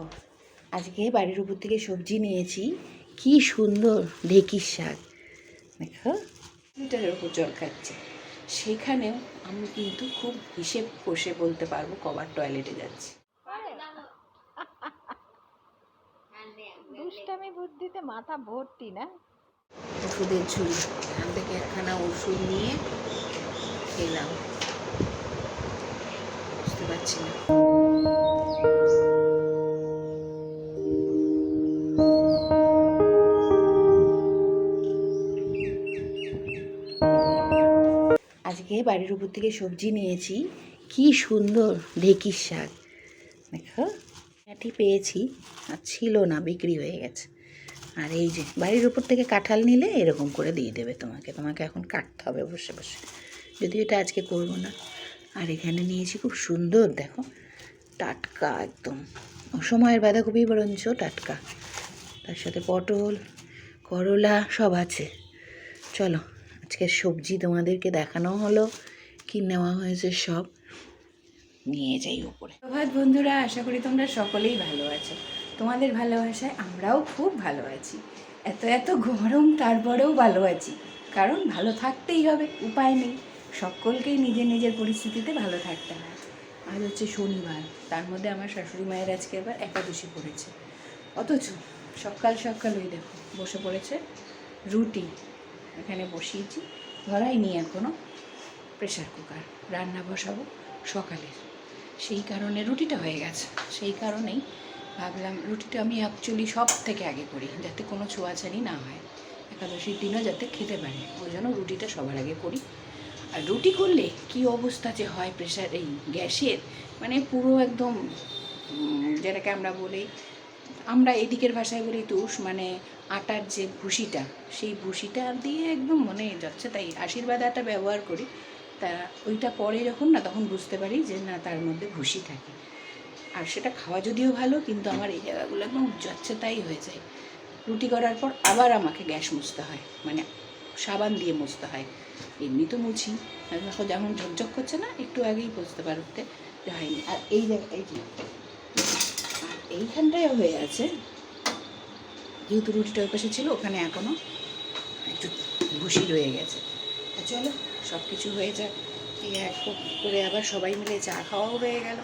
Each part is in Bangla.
দেখো আজকে বাড়ির উপর থেকে সবজি নিয়েছি। কি সুন্দর ঢেকির শাক। দেখো লিটারের উপর জল খাচ্ছে। সেখানেও আমি কিন্তু খুব হিসেব কষে বলতে পারব কবার টয়লেটে যাচ্ছি। দুষ্টামি বুদ্ধিতে মাথা ভর্তি না? ওষুধের ঝুড়ি। এখান থেকে একখানা ওষুধ নিয়ে খেলাম। বুঝতে পারছি না। আজকে বাড়ির উপর থেকে সবজি নিয়েছি। কি সুন্দর ঢেকির শাক। দেখো কাঠি পেয়েছি, আর ছিল না, বিক্রি হয়ে গেছে। আর এই যে, বাড়ির উপর থেকে কাঁঠাল নিলে এরকম করে দিয়ে দেবে তোমাকে। তোমাকে এখন কাটতে হবে বসে বসে। যদি এটা আজকে করব না। আর এখানে নিয়েছি খুব সুন্দর, দেখো, টাটকা একদম। সময়ের বাঁধাকপি বরঞ্চ টাটকা। তার সাথে পটল, করলা সব আছে। চলো আজকে সবজি তোমাদেরকে দেখানো হলো, কি নেওয়া হয়েছে সব, নিয়ে যাই উপরে। প্রভাত বন্ধুরা, আশা করি তোমরা সকলেই ভালো আছো। তোমাদের ভালোবাসায় আমরাও খুব ভালো আছি। এত এত গরম, তারপরেও ভালো আছি। কারণ ভালো থাকতেই হবে, উপায় নেই। সকলকেই নিজের নিজের পরিস্থিতিতে ভালো থাকতে হয়। আজ হচ্ছে শনিবার, তার মধ্যে আমার শাশুড়ি মায়ের আজকে আবার একাদশী পড়েছে। অথচ সকাল সকাল ওই দেখো, বসে পড়েছে রুটি। এখানে বসিয়েছি। ধরাই নি এখনও প্রেশার কুকার। রান্না বসাবো সকালের। সেই কারণে রুটিটা হয়ে গেছে। সেই কারণেই ভাবলাম রুটিটা আমি অ্যাকচুয়ালি সব থেকে আগে করি, যাতে কোনো ছোঁয়াছানি না হয়। একাদশীর দিনও যাতে খেতে পারে। ওই জন্য রুটিটা সবার আগে করি। আর রুটি করলে কি অবস্থা যে হয় প্রেশার এই গ্যাসের মানে পুরো একদম যেটাকে আমরা বলি আমরা এদিকের ভাষায় বলি তুষ মানে আটার যে ভুসিটা সেই ভুসিটা দিয়ে একদম মনে যাচ্ছে, তাই আশীর্বাদ আটা ব্যবহার করি। তা ওইটা পরে যখন না, তখন বুঝতে পারি যে না, তার মধ্যে ভুসি থাকে। আর সেটা খাওয়া যদিও ভালো, কিন্তু আমার এই জায়গাগুলো একদম যাচ্ছে তাই হয়ে যায়। রুটি করার পর আবার আমাকে গ্যাস মুছতে হয় মানে সাবান দিয়ে মুছতে হয়। এমনি তো মুছি যেমন ঝকঝক করছে না, একটু আগেই বুঝতে পারতে হয়নি। আর এই জায়গা এই যে আর এইখানটায় হয়ে আছে। যেহেতু রুটিটা ওই পাশে ছিল, ওখানে এখনও একটু ভুসি রয়ে গেছে। তা চলো সব কিছু হয়ে যাক। এই এক করে আবার সবাই মিলে চা খাওয়াও হয়ে গেল।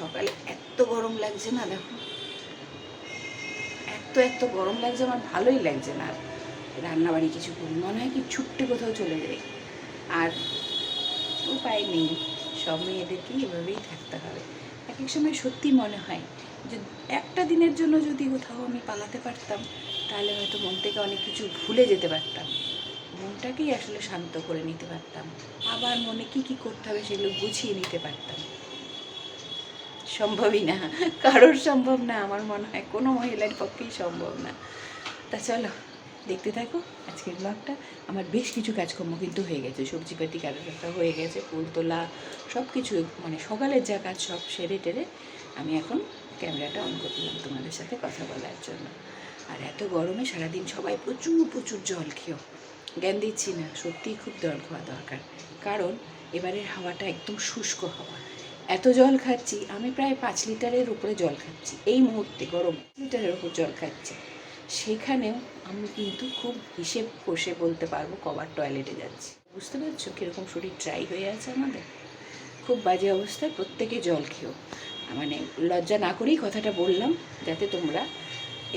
সকালে এত গরম লাগছে না, দেখো। এত এত গরম লাগছে, আমার ভালোই লাগছে না। আর রান্নাবাড়ি কিছু করি, মনে হয় কি ছুট্টে কোথাও চলে যাই। আর উপায় নেই, সব মেয়েদেরকেই এভাবেই থাকতে হবে। এক এক সময় সত্যি মনে হয় একটা দিনের জন্য যদি কোথাও আমি পালাতে পারতাম, তাহলে হয়তো মন থেকে অনেক কিছু ভুলে যেতে পারতাম। মনটাকেই আসলে শান্ত করে নিতে পারতাম। আবার মনে কি কি করতে হবে সেগুলো গুছিয়ে নিতে পারতাম। সম্ভবই না। কারোর সম্ভব না, আমার মনে হয় কোনো মহিলার পক্ষেই সম্ভব না। তা চলো, দেখতে থাকো আজকের ব্লগটা আমার বেশ কিছু কাজকর্ম কিন্তু হয়ে গেছে। সবজি পাতি কাটা হয়ে গেছে, ফুল তোলা সব কিছু মানে সকালের যা কাজ সব সেরে টেরে আমি এখন ক্যামেরাটা অন করলাম তোমাদের সাথে কথা বলার জন্য। আর এত গরমে সারাদিন সবাই প্রচুর প্রচুর জল খেও। জ্ঞান দিচ্ছি না, সত্যিই খুব জল খাওয়া দরকার। কারণ এবারের হাওয়াটা একদম শুষ্ক হাওয়া। এত জল খাচ্ছি, আমি প্রায় পাঁচ লিটারের উপরে জল খাচ্ছি, এই মুহূর্তে গরম লিটারের উপর জল খাচ্ছি। সেখানেও আমি কিন্তু খুব হিসেব কষে বলতে পারব কবার টয়লেটে যাচ্ছি। বুঝতে পারছ কীরকম শরীর ড্রাই হয়ে আছে আমাদের? খুব বাজে অবস্থায় প্রত্যেকে জল খেও। মানে লজ্জা না করেই কথাটা বললাম, যাতে তোমরা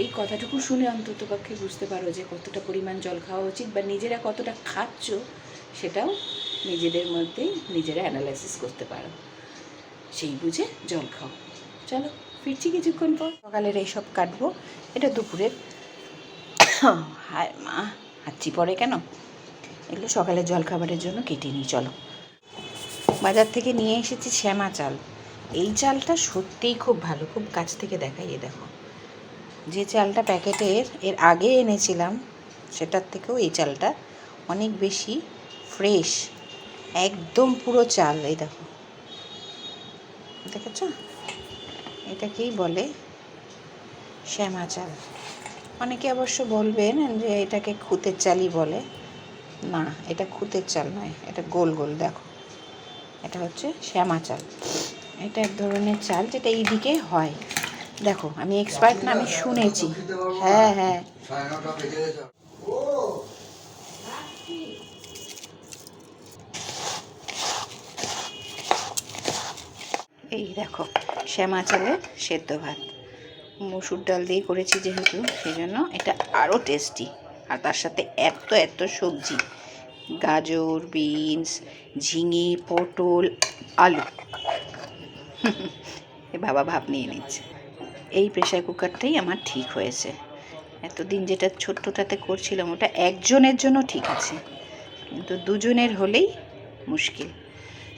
এই কথাটুকু শুনে অন্তত পক্ষে বুঝতে পারো যে কতটা পরিমাণ জল খাওয়া উচিত বা নিজেরা কতটা খাচ্ছ সেটাও নিজেদের মধ্যেই নিজেরা অ্যানালাইসিস করতে পারো। সেই বুঝে জল খাও। চলো, ফিরছি কিছুক্ষণ পর। সকালের এই সব কাটবো। এটা দুপুরের। হায় মা, হাঁচি পড়ে কেন? এগুলো সকালের জলখাবারের জন্য কেটে নিই, চলো। বাজার থেকে নিয়ে এসেছি শ্যামা চাল। এই চালটা সত্যিই খুব ভালো, খুব কাছ থেকে দেখাই দেখো। যে চালটা প্যাকেটের, এর আগে এনেছিলাম, সেটার থেকেও এই চালটা অনেক বেশি ফ্রেশ, একদম পুরো চাল এই দেখো। দেখেছ? এটাকেই বলে শ্যামা চাল। অনেকে অবশ্য বলবেন যে এটাকে খুতের চালই বলে। না, এটা খুতের চাল নয়, এটা গোল গোল, দেখো। এটা হচ্ছে শ্যামা চাল। এটা এক ধরনের চাল যেটা এইদিকে হয়। দেখো, আমি এক্সপার্ট না, আমি শুনেছি। হ্যাঁ হ্যাঁ। এই দেখো, শ্যামা চালে সেদ্ধ ভাত। মসুর ডাল দিয়ে করেছি যেহেতু সেই জন্য এটা আরও টেস্টি আর তার সাথে এত এত সবজি। গাজর, বিনস, ঝিঙে, পটল, আলু। বাবা ভাব নিয়ে নিচ্ছে। এই প্রেশার কুকারটাই আমার ঠিক হয়েছে। এতদিন যেটা ছোট্টটাতে করছিলাম, ওটা একজনের জন্য ঠিক আছে। কিন্তু দুজনের হলেই মুশকিল।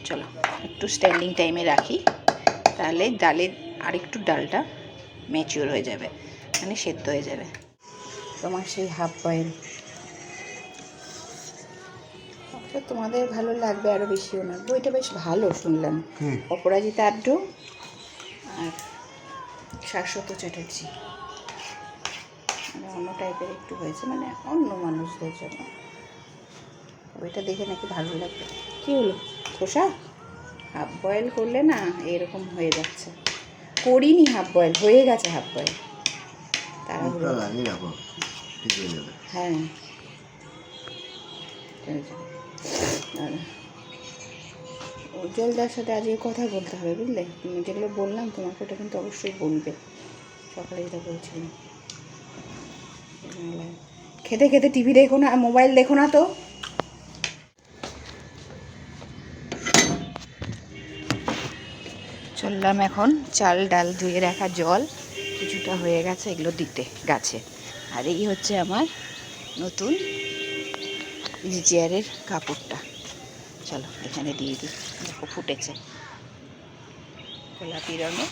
চলো, একটু স্ট্যান্ডিং টাইমে রাখি। তাহলে ডালের আরেকটু ডালটা ম্যাচিওর হয়ে যাবে মানে সেদ্ধ হয়ে যাবে। তোমার সেই হাফ বয়েল আচ্ছা, তোমাদের ভালো লাগবে আরও বেশি ওনার। বইটা বেশ ভালো শুনলাম। অপরাজিতা আড্ডু আর শাশ্বত চ্যাটার্জি। মানে অন্য টাইপের একটু হয়েছে মানে অন্য মানুষদের জন্য বইটা দেখে নাকি ভালো লাগবে। কী হলো? খোসা? হাফ বয়েল করলে না এরকম হয়ে যাচ্ছে। করিনি হাফ বয়েল হয়ে গেছে হাফ বয়েল। ঠিক হয়ে যাবে। হ্যাঁ। এই যে। আর উজ্জ্বলদার সাথে আজকে কথা বলতে হবে, বুঝলে? যেগুলো বললাম, তোমাকে ওটা কিন্তু অবশ্যই বলবে। সকালে যেটা বলছিলাম। খেতে খেতে টিভি দেখো না মোবাইল দেখো না তো। চললাম এখন চাল ডাল ধুয়ে রাখা জল। কিছুটা হয়ে গেছে এগুলো দিতে গাছে। আর এই হচ্ছে আমার নতুন ইজি চেয়ারের কাপড়টা। চলো, এখানে দিয়ে দিই। দেখো, ফুটেছে। গোলাপি রঙের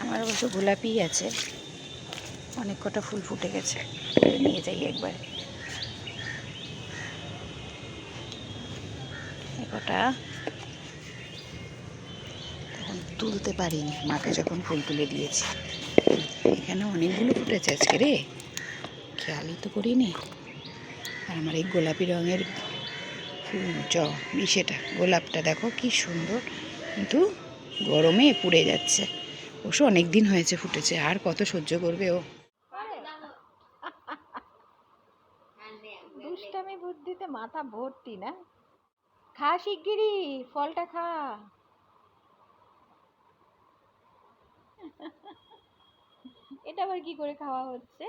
আমার অবশ্য গোলাপিই আছে। অনেক কটা ফুল ফুটে গেছে। নিয়ে যাই একবার। কটা। তখন তুলতে পারিনি। মাকে যখন ফুল তুলে দিয়েছি। এখানে অনেকগুলো ফুটেছে আজকে রে। খেয়ালই তো করিনি। আর আমার এই গোলাপি রঙের চ সেটা, গোলাপটা দেখো কি সুন্দর। কিন্তু গরমে পুড়ে যাচ্ছে। অবশ্য অনেক দিন হয়েছে ফুটেছে, আর কত সহ্য করবে ও? দুষ্টামি বুদ্ধিতে মাথা ভর্তি, না? খা শিগগিরি ফলটা খা। এটা আবার কি করে খাওয়া হচ্ছে?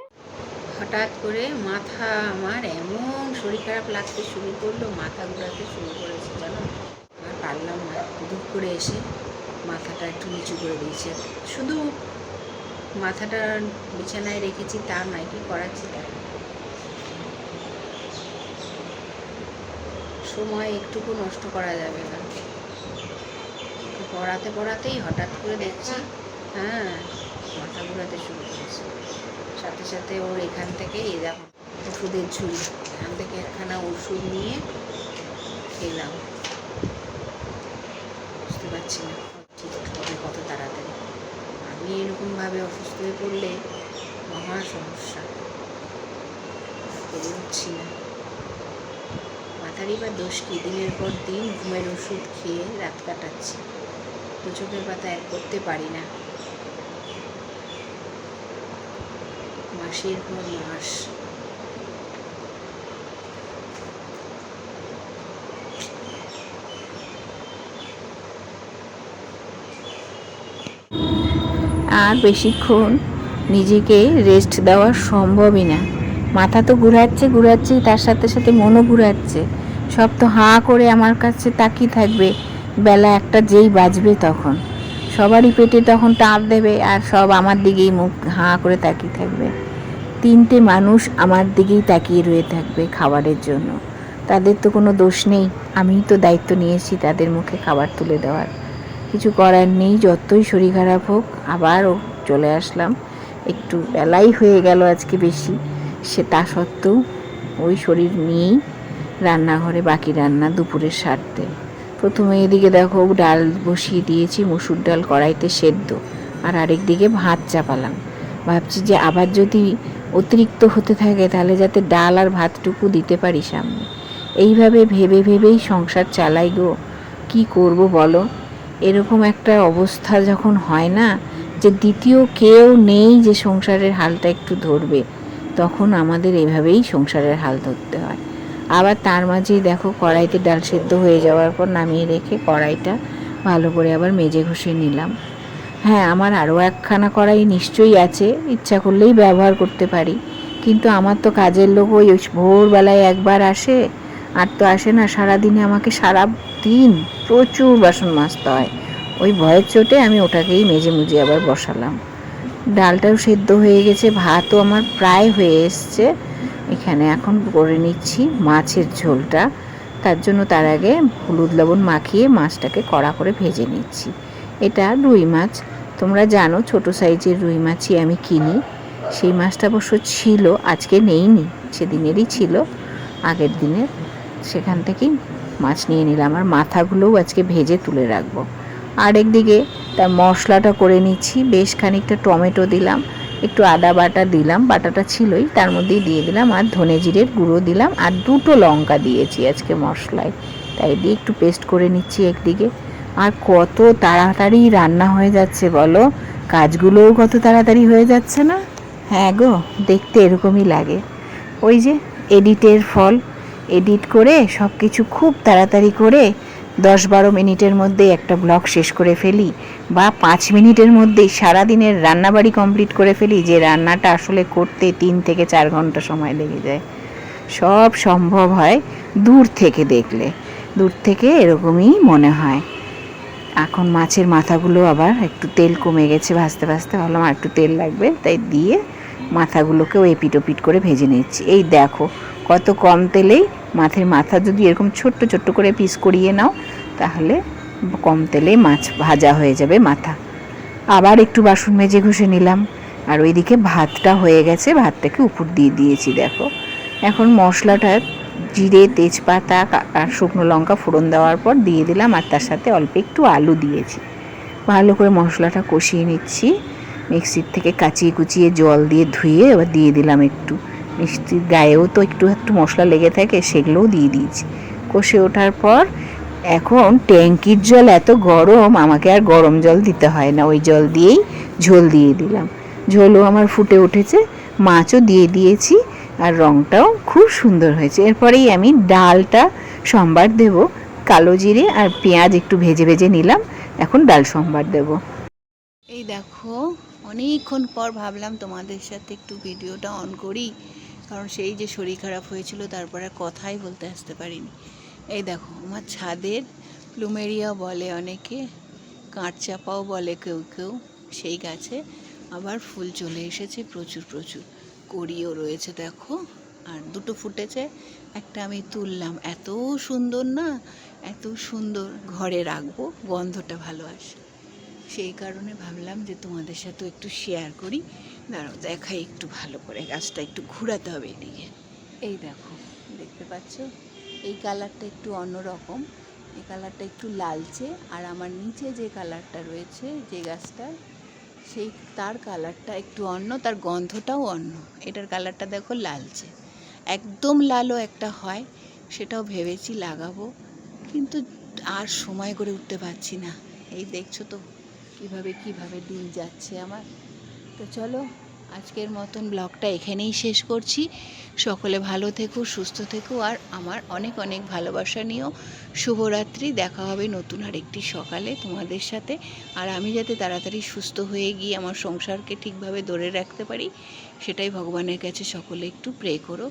হঠাৎ করে মাথা আমার এমন শরীর খারাপ লাগতে শুরু করল, মাথা ঘোরাতে শুরু করেছে, জানো? আর পারলাম না দুপ করে এসে মাথাটা একটু নিচু করে দিয়েছে। শুধু মাথাটা বিছানায় রেখেছি, তা নয়, কি করাচ্ছি তার? সময় একটুকু নষ্ট করা যাবে না। পড়াতে পড়াতেই হঠাৎ করে দেখছি হ্যাঁ মাথা ঘোরাতে শুরু করেছে। সাথে সাথে ওর এখান থেকে এই দেখো, ওষুধের ঝুড়ি। এখান থেকে একখানা ওষুধ নিয়ে খেলাম। বুঝতে পারছি না, ঠিক হবে কত তাড়াতাড়ি। আমি এরকমভাবে অসুস্থ হয়ে পড়লে মহা সমস্যা। পেরে না। মাথারই বা দোষ কি? দিনের পর দিন ঘুমের ওষুধ খেয়ে রাত কাটাচ্ছি। তো চোখের পাতা এক করতে পারি না। মাসের পর আর বেশিক্ষণ নিজেকে রেস্ট দেওয়া সম্ভবই না। মাথা তো ঘুরাচ্ছে ঘুরাচ্ছে, তার সাথে সাথে মনও ঘুরাচ্ছে। সব তো হাঁ করে আমার কাছে তাকিয়ে থাকবে, বেলা একটা যেই বাজবে তখন। সবারই পেটে তখন টাপ দেবে আর সব আমার দিকেই মুখ হাঁ করে তাকিয়ে থাকবে। তিনটে মানুষ আমার দিকেই তাকিয়ে রয়ে থাকবে খাবারের জন্য। তাদের তো কোনো দোষ নেই, আমিই তো দায়িত্ব নিয়েছি তাদের মুখে খাবার তুলে দেওয়ার। কিছু করার নেই, যতই শরীর খারাপ হোক, আবারও চলে আসলাম। একটু বেলাই হয়ে গেল আজকে বেশি, সে তা সত্ত্বেও ওই শরীর নিয়েই রান্নাঘরে বাকি রান্না দুপুরের সারতে। প্রথমে এদিকে দেখো ডাল বসিয়ে দিয়েছি, মসুর ডাল কড়াইতে সেদ্ধ, আর আরেক দিকে ভাত চাপালাম। ভাবছি যে আবার যদি অতিরিক্ত হতে থাকে, তাহলে যাতে ডাল আর ভাতটুকু দিতে পারি সামনে। এইভাবে ভেবে ভেবেই সংসার চালাই গো। কি করব বলো? এরকম একটা অবস্থা যখন হয় না, যে দ্বিতীয় কেউ নেই যে সংসারের হালটা একটু ধরবে, তখন আমাদের এভাবেই সংসারের হাল ধরতে হয়। আবার তার মাঝেই দেখো কড়াইতে ডাল সেদ্ধ হয়ে যাওয়ার পর নামিয়ে রেখে কড়াইটা ভালো করে আবার মেজে ঘষে নিলাম। হ্যাঁ আমার আরও একখানা কড়াই নিশ্চয়ই আছে, ইচ্ছা করলেই ব্যবহার করতে পারি। কিন্তু আমার তো কাজের লোক ওই ভোরবেলায় একবার আসে, আর তো আসে না, সারাদিনে আমাকে সারা দিন প্রচুর বাসন মাজতে হয়। ওই ভয়ের চোটে আমি ওটাকেই মেজে মুজে আবার বসালাম। ডালটাও সেদ্ধ হয়ে গেছে, ভাতও আমার প্রায় হয়ে এসছে। এখানে এখন করে নিচ্ছি মাছের ঝোলটা। তার জন্য তার আগে হলুদ লবণ মাখিয়ে মাছটাকে কড়া করে ভেজে নিচ্ছি। এটা রুই মাছ। তোমরা জানো ছোট সাইজের রুই মাছই আমি কিনি। সেই মাছটা অবশ্য ছিল, আজকে নেইনি, সেদিনেরই ছিল। আগের দিনের সেখান থেকেই মাছ নিয়ে নিলাম। আর মাথাগুলোও আজকে ভেজে তুলে রাখব। আর একদিকে তার মশলাটা করে নিচ্ছি, বেশ খানিকটা টমেটো দিলাম, একটু আদা বাটা দিলাম, বাটাটা ছিলই, তার মধ্যেই দিয়ে দিলাম, আর ধনে জিরের গুঁড়ো দিলাম, আর দুটো লঙ্কা দিয়েছি আজকে মশলায়। তাই দিয়ে একটু পেস্ট করে নিচ্ছি একদিকে। আর কত তাড়াতাড়ি রান্না হয়ে যাচ্ছে বলো? কাজগুলোও কত তাড়াতাড়ি হয়ে যাচ্ছে না? হ্যাঁ গো, দেখতে এরকমই লাগে। ওই যে এডিটের ফল, এডিট করে সব কিছু খুব তাড়াতাড়ি করে দশ বারো মিনিটের মধ্যে একটা ব্লগ শেষ করে ফেলি বা পাঁচ মিনিটের মধ্যেই সারাদিনের রান্নাবাড়ি কমপ্লিট করে ফেলি, যে রান্নাটা আসলে করতে তিন থেকে চার ঘণ্টা সময় লেগে যায়। সব সম্ভব হয় দূর থেকে দেখলে। দূর থেকে এরকমই মনে হয়। এখন মাছের মাথাগুলো আবার একটু তেল কমে গেছে, ভাজতে ভাজতে ভাবলাম আর একটু তেল লাগবে, তাই দিয়ে মাথাগুলোকেও এপিট ওপিট করে ভেজে নিচ্ছি। এই দেখো, কত কম তেলেই মাছের মাথা যদি এরকম ছোট্ট ছোট্ট করে পিস করিয়ে নাও, তাহলে কম তেলেই মাছ ভাজা হয়ে যাবে মাথা। আবার একটু বাসন মেজে ঘষে নিলাম, আর ওইদিকে ভাতটা হয়ে গেছে, ভাতটাকে উপর দিয়ে দিয়েছি, দেখো। এখন মশলাটা জিরে, তেজপাতা আর শুকনো লঙ্কা ফোড়ন দেওয়ার পর দিয়ে দিলাম আর তার সাথে অল্প একটু আলু দিয়েছি। ভালো করে মশলাটা কষিয়ে নিচ্ছি। মিক্সির থেকে কাচিয়ে কুচিয়ে জল দিয়ে ধুয়ে এবার দিয়ে দিলাম একটু। মিষ্টির গায়েও তো একটু একটু মশলা লেগে থাকে সেগুলোও দিয়ে দিয়েছি। কষে ওঠার পর এখন ট্যাঙ্কির জল এত গরম, আমাকে আর গরম জল দিতে হয় না। ওই জল দিয়েই ঝোল দিয়ে দিলাম। ঝোলও আমার ফুটে উঠেছে। মাছও দিয়ে দিয়েছি। আর রঙটাও খুব সুন্দর হয়েছে। এরপরেই আমি ডালটা, সম্বার দেব, কালো জিরে আর পেঁয়াজ একটু ভেজে ভেজে নিলাম, এখন ডাল সম্বার দেব। এই দেখো, অনেকক্ষণ পর ভাবলাম তোমাদের সাথে একটু ভিডিওটা অন করি, কারণ সেই যে শরীর খারাপ হয়েছিল, তারপর আর কথাই বলতে আসতে পারিনি। এই দেখো, আমার ছাদের প্লুমেরিয়া বলে অনেকে কাঠচাপাও বলে কেউ কেউ, সেই গাছে আবার ফুল চলে এসেছে প্রচুর প্রচুর। কড়িও রয়েছে, দেখো। আর দুটো ফুটেছে, একটা আমি তুললাম। এত সুন্দর না? এত সুন্দর। ঘরে রাখব, গন্ধটা ভালো আসে। সেই কারণে ভাবলাম যে তোমাদের সাথেও একটু শেয়ার করি। দাঁড়াও, দেখাই একটু ভালো করে। গাছটা একটু ঘোরাতে হবে এদিকে। এই দেখো, দেখতে পাচ্ছ? এই কালারটা একটু অন্যরকম। এই কালারটা একটু লালচে। আর আমার নিচে যে কালারটা রয়েছে, যে গাছটা সেই তার কালারটা একটু অন্য, তার গন্ধটাও অন্য। এটার কালারটা দেখো লালচে। একদম লালও একটা হয়, সেটাও ভেবেছি লাগাবো, কিন্তু আর সময় করে উঠতে পারছি না। এই দেখছ তো, কীভাবে কীভাবে দিন যাচ্ছে আমার। তো চলো আজকের মতন ব্লগটা এখানেই শেষ করছি। সকলে ভালো থেকো, সুস্থ থেকো, আর আমার অনেক অনেক ভালোবাসা নিও। শুভরাত্রি, দেখা হবে নতুন আরেকটি সকালে তোমাদের সাথে। আর আমি যাতে তাড়াতাড়ি সুস্থ হয়ে গিয়ে আমার সংসারকে ঠিকভাবে ধরে রাখতে পারি, সেটাই ভগবানের কাছে সকলে একটু প্রে করো।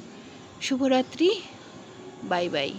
শুভরাত্রি বাই বাই